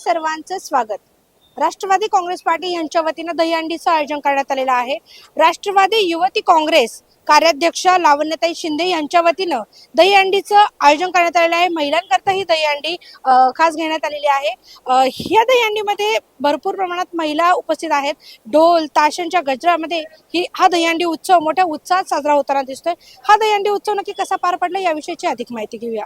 सर्वांचं स्वागत. राष्ट्रवादी काँग्रेस पार्टी यांच्या वतीनं दहीहंडीचं आयोजन करण्यात आलेलं आहे. राष्ट्रवादी युवती काँग्रेस कार्याध्यक्ष लावण्यताई शिंदे यांच्या वतीनं दहीहंडीचं आयोजन करण्यात आलेलं आहे. महिलांकरता ही दहीहंडी खास घेण्यात आलेली आहे. ह्या दहीहंडीमध्ये भरपूर प्रमाणात महिला उपस्थित आहेत. ढोल ताशांच्या गजरामध्ये ही हा दहीहंडी उत्सव मोठ्या उत्साहात साजरा होताना दिसतोय. हा दहीहंडी उत्सव नक्की कसा पार पडला याविषयीची अधिक माहिती घेऊया.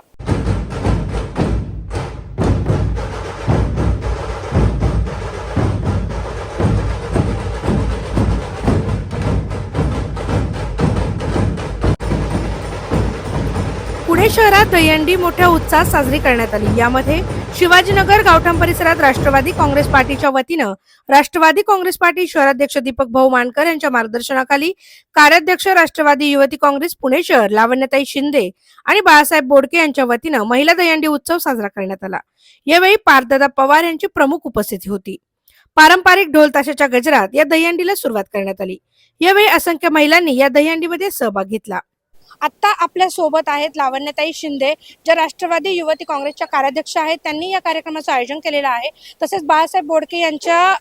शहरात दहीहंडी मोठ्या उत्साहात साजरी करण्यात आली. यामध्ये शिवाजीनगर गावठाण परिसरात राष्ट्रवादी काँग्रेस पार्टीच्या वतीनं राष्ट्रवादी काँग्रेस पार्टी शहराध्यक्ष दीपक भाऊ मानकर यांच्या मार्गदर्शनाखाली कार्याध्यक्ष राष्ट्रवादी युवती काँग्रेस पुणे शहर लावण्यताई शिंदे आणि बाळासाहेब बोडके यांच्या वतीनं महिला दहीहंडी उत्सव साजरा करण्यात आला. यावेळी पारदादा पवार यांची प्रमुख उपस्थिती होती. पारंपरिक ढोल ताशाच्या गजरात या दहीहंडीला सुरुवात करण्यात आली. यावेळी असंख्य महिलांनी या दहीहंडीमध्ये सहभाग घेतला. आत्ता आपल्यासोबत आहेत लावण्यताई शिंदे ज्या राष्ट्रवादी युवती काँग्रेसच्या कार्याध्यक्ष आहेत. त्यांनी या कार्यक्रमाचं आयोजन केलेलं आहे. तसेच बाळासाहेब बोडके यांच्या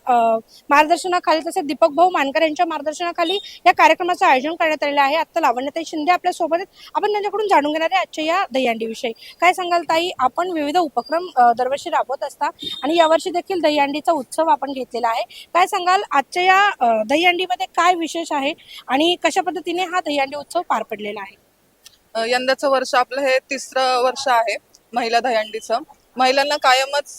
मार्गदर्शनाखाली तसेच दीपक भाऊ मानकर यांच्या मार्गदर्शनाखाली या कार्यक्रमाचं आयोजन करण्यात आलेलं आहे. आत्ता लावण्यताई शिंदे आपल्यासोबत आहेत. आपण त्यांच्याकडून जाणून घेणार आहे आजच्या या दहीहंडीविषयी. काय सांगाल ताई? आपण विविध उपक्रम दरवर्षी राबवत असता आणि यावर्षी देखील दहीहंडीचा उत्सव आपण घेतलेला आहे. काय सांगाल? आजच्या या दहीहंडीमध्ये काय विशेष आहे आणि कशा पद्धतीने हा दहीहंडी उत्सव पार पडलेला आहे? यंदाचं वर्ष आपलं हे तिसरं वर्ष आहे महिला दहीहंडीचं. महिलांना कायमच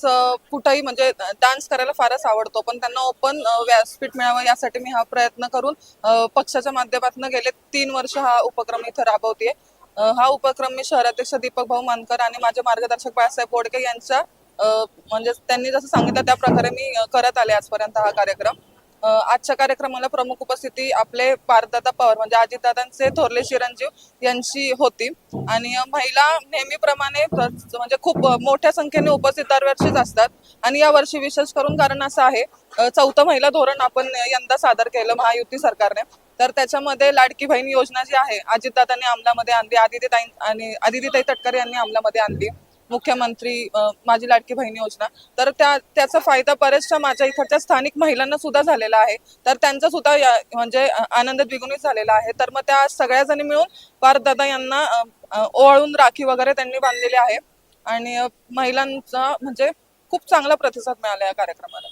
कुठंही म्हणजे डान्स करायला फारच आवडतो पण त्यांना ओपन व्यासपीठ मिळावं यासाठी मी हा प्रयत्न करून पक्षाच्या माध्यमातून गेले तीन वर्ष हा उपक्रम इथं राबवते हा उपक्रम मी शहराध्यक्ष दीपक भाऊ मानकर आणि माझे मार्गदर्शक बाळासाहेब बोडके यांच्या म्हणजे त्यांनी जसं सांगितलं त्या प्रकारे मी करत आले आजपर्यंत हा कार्यक्रम. आजच्या कार्यक्रमाला प्रमुख उपस्थिती आपले पारदादा पवार म्हणजे अजितदादांचे थोरले चिरंजीव यांची होती. आणि महिला नेहमीप्रमाणे म्हणजे खूप मोठ्या संख्येने उपस्थित दरवर्षीच असतात. आणि या वर्षी विशेष करून कारण असं आहे चौथं महिला धोरण आपण यंदा सादर केलं महायुती सरकारने. तर त्याच्यामध्ये लाडकी बहीण योजना जी आहे अजितदादांनी अंमलामध्ये आणली आदितीताई आणि आदितीताई तटकर यांनी अंमलामध्ये आणली. मुख्यमंत्री माझी लाडकी बहीण योजना. तर त्या त्याचा फायदा बऱ्याचशा माझ्या इकडच्या स्थानिक महिलांना सुद्धा झालेला आहे. तर त्यांचा सुद्धा या- म्हणजे आनंद द्विगुणित झालेला आहे. तर मग त्या सगळ्या जणी मिळून पारदादा यांना ओवाळून राखी वगैरे त्यांनी बांधलेली आहे. आणि महिलांचा म्हणजे खूप चांगला प्रतिसाद मिळाला या कार्यक्रमाला.